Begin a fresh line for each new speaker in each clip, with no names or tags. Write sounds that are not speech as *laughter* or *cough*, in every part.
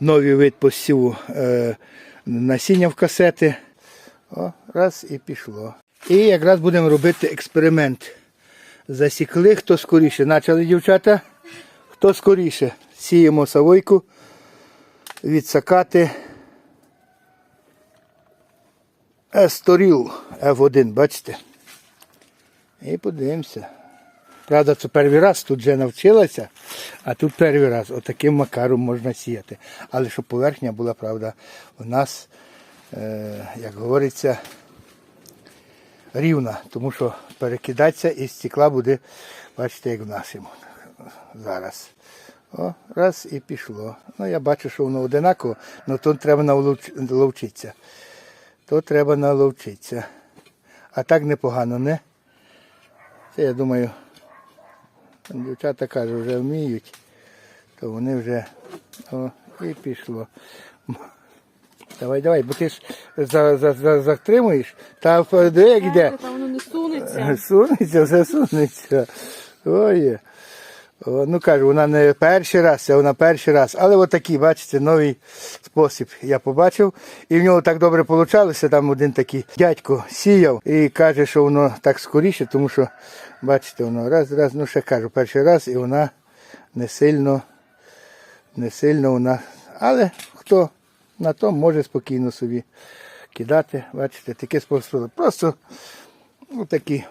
новий вид посіву е, насіння в касети. О, раз і пішло. І якраз будемо робити експеримент. Засікли, хто скоріше. Почали дівчата. Хто скоріше. Сіємо савойку, відсакати. Есторіл F1, бачите? І подивимося. Правда, це перший раз тут вже навчилася, а тут перший раз отаким макаром можна сіяти. Але щоб поверхня була, правда, у нас, е, як говориться, рівна, тому що перекидатися із стекла буде, бачите, як в нашому зараз. О, раз і пішло. Ну, я бачу, що воно одинаково, але тут треба наловч- наловчитися. То треба наловчитися. А так непогано, не? Це я думаю, дівчата кажуть, вже вміють, то вони вже о, і пішло. Давай, давай, бо ти ж за, за, за, затримуєш, та де як йде?
Та воно не сунеться.
Сунеться, все сунеться. Ой. Ну кажу, вона не перший раз, це вона перший раз. Але отакий, бачите, новий спосіб я побачив. І в нього так добре вийшло. Там один такий дядько сіяв і каже, що воно так скоріше, тому що, бачите, воно раз, раз, ну ще кажу, перший раз, і вона не сильно, не сильно вона. Але хто на то може спокійно собі кидати. Бачите, таке спосіб. Просто отакий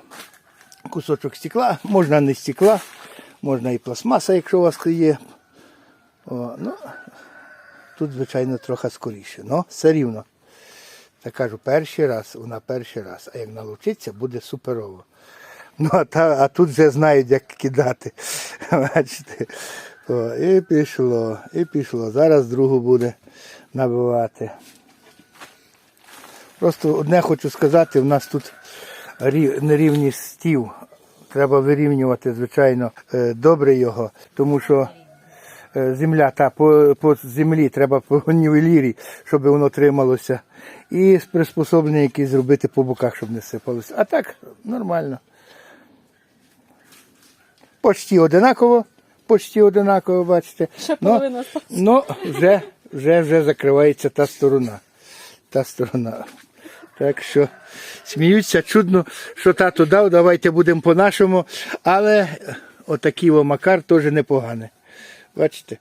кусочок стекла, можна не стекла, можна і пластмаса, якщо у вас є. О, ну, тут, звичайно, трохи скоріше. Ну, все рівно. Я кажу, перший раз, вона перший раз. А як навчиться, буде суперово. Ну, а, та, а тут вже знають, як кидати. *laughs* Бачите. О, і пішло, і пішло. Зараз другу буде набивати. Просто одне хочу сказати, в нас тут рі- нерівність стів. Треба вирівнювати, звичайно, е, добре його, тому що е, земля та по, по землі треба по нівелірі, щоб воно трималося. І приспособлення якісь зробити по боках, щоб не сипалося. А так нормально. Почти одинаково, почти одинаково, бачите.
Ще
Ну,
половина.
Ну, вже, вже, вже закривається та сторона. Та сторона. Так що сміються, чудно, що тато дав, давайте будемо по-нашому. Але отакий о макар теж непоганий. Бачите,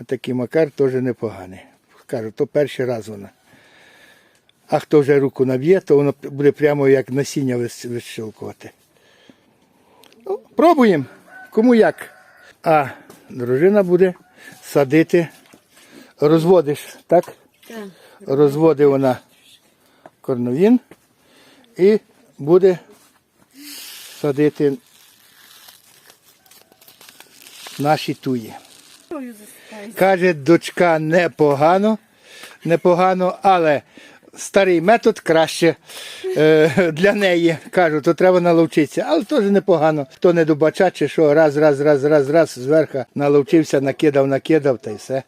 отакий макар теж непоганий. Кажу, то перший раз вона. А хто вже руку наб'є, то воно буде прямо як насіння вищелкувати. Ну, пробуємо. Кому як. А дружина буде садити, розводиш, так?
Так.
Розводить вона корновін і буде садити наші туї. Каже, дочка непогано, непогано, але старий метод краще е, для неї. Кажу, то треба наловчитися. Але теж непогано. Хто не добача, чи що раз, раз, раз, раз, раз, зверху наловчився, накидав, накидав та й все.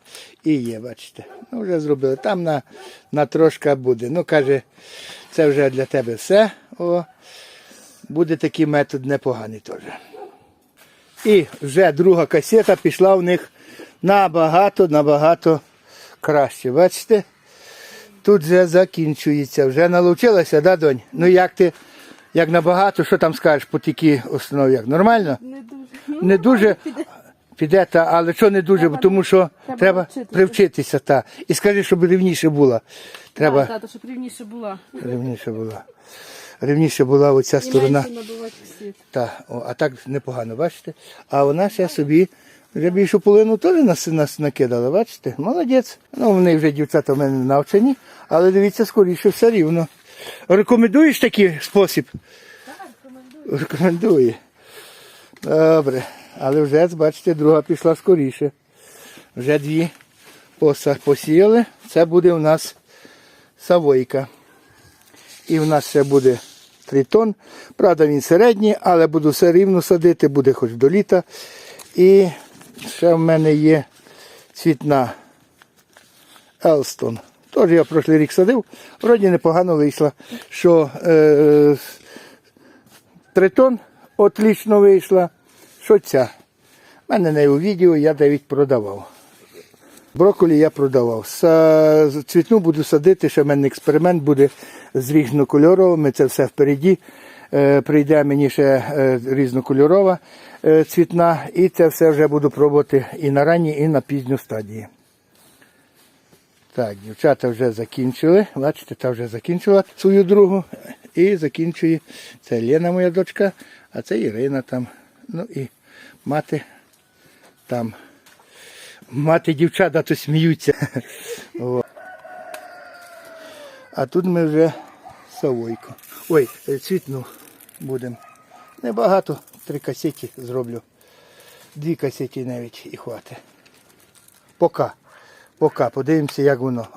І є, бачите. Ну, вже зробили. Там на, на трошка буде. Ну, каже, це вже для тебе все. О, буде такий метод непоганий теж. І вже друга касета пішла в них набагато, набагато краще. Бачите? Тут вже закінчується. Вже налучилася, да, донь? Ну як ти, як набагато, що там скажеш по такій основі? Як? Нормально?
Не дуже. Ну,
Не дуже піде, та, але що не дуже, бо тому що
треба
треба
навчитися.
привчитися. Та. І скажи, щоб рівніше була. Треба
Тато, щоб рівніше була.
рівніше була. Рівніше була оця сторона. Так, о, а так непогано, бачите? А вона ще собі вже більшу половину теж нас, нас накидала, бачите? Молодець. Ну, вони вже дівчата в мене навчені, але дивіться, скоріше все рівно. Рекомендуєш такий спосіб? Так, Рекомендує. Добре. Але вже, бачите, друга пішла скоріше. Вже дві поса посіяли. Це буде у нас савойка. І в нас ще буде тритон. Правда, він середній, але буду все рівно садити, буде хоч до літа. І ще в мене є цвітна Елстон. Теж я прошлий рік садив, вроді непогано вийшло, що е, тритон отлично вийшла, що ця. У мене не у відео, я навіть продавав. Брокколі я продавав. Цвітну буду садити, ще в мене експеримент буде з різнокольоровими, це все впереді. Е, Прийде мені ще е, різнокольорова е, цвітна, і це все вже буду пробувати і на ранній, і на пізню стадії. Так, дівчата вже закінчили. Бачите, та вже закінчила свою другу. І закінчує. Це Лена, моя дочка, а це Ірина там. Ну і мати там. Мати дівчата то сміються. *laughs* А тут ми вже савойку. Ой, цвітну будемо. Небагато, три касети зроблю. Дві касети навіть і хватить. Пока. Пока. Подивимося, як воно.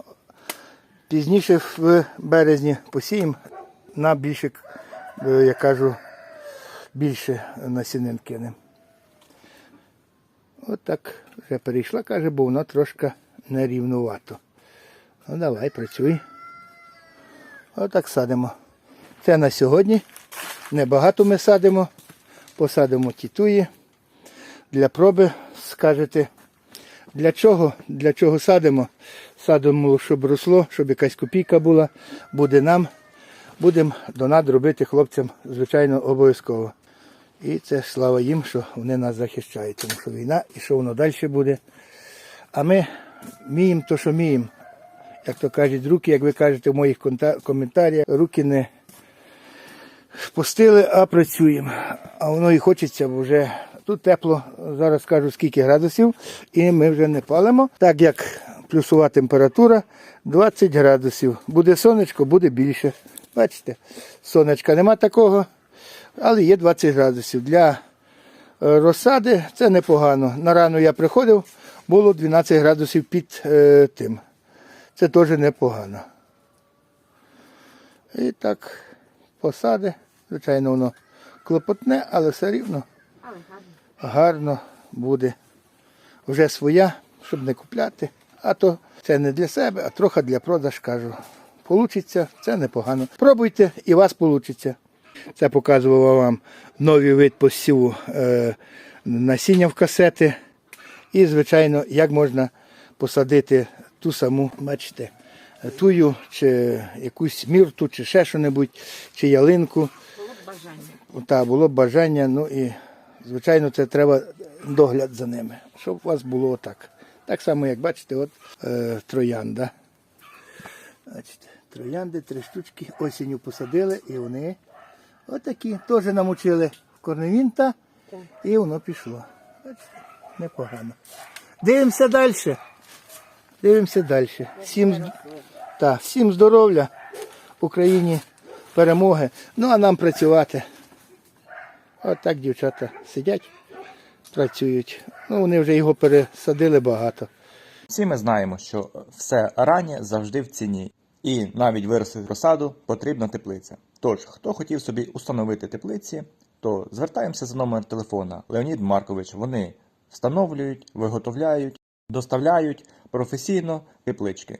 Пізніше в березні посіємо на більше, я кажу, більше насінин кинемо. От так вже перейшла, каже, бо воно трошки нерівнувато. Ну давай, працюй. Отак садимо. Це на сьогодні. Небагато ми садимо. Посадимо тітуї. Для проби скажете. Для чого? Для чого садимо? Садимо, щоб росло, щоб якась копійка була, буде нам. Будемо донат робити хлопцям, звичайно, обов'язково. І це слава їм, що вони нас захищають, тому що війна і що воно далі буде. А ми вміємо то, що вміємо. Як то кажуть, руки, як ви кажете в моїх коментарях, руки не пустили, а працюємо. А воно і хочеться, бо вже тут тепло, зараз скажу скільки градусів, і ми вже не палимо. Так як плюсова температура 20 градусів. Буде сонечко, буде більше. Бачите, сонечка нема такого, але є 20 градусів. Для е, розсади це непогано. На рану я приходив, було 12 градусів під е, тим. Це теж непогано. І так, посади. Звичайно, воно клопотне, але все рівно гарно буде. Вже своя, щоб не купляти. А то це не для себе, а трохи для продаж кажу. Получиться, це непогано. Пробуйте і у вас получиться. Це показував вам новий вид посіву е, насіння в касети. І, звичайно, як можна посадити ту саму, бачите, тую, чи якусь мірту, чи ще що-небудь, чи ялинку.
Було б бажання.
Та, було б бажання, ну і, звичайно, це треба догляд за ними, щоб у вас було отак. Так само, як бачите, от е, троянда. Бачите, троянди, три штучки осінню посадили, і вони отакі теж намочили в корневінта, і воно пішло. Бачите, непогано. Дивимося далі. Дивимося далі. Всім, та, всім здоров'я, Україні перемоги. Ну а нам працювати. От так дівчата сидять, працюють. Ну, вони вже його пересадили багато.
Всі ми знаємо, що все раннє завжди в ціні, і навіть виростити розсаду потрібна теплиця. Тож, хто хотів собі установити теплиці, то звертаємося за номер телефона Леонід Маркович. Вони встановлюють, виготовляють, доставляють професійно теплички,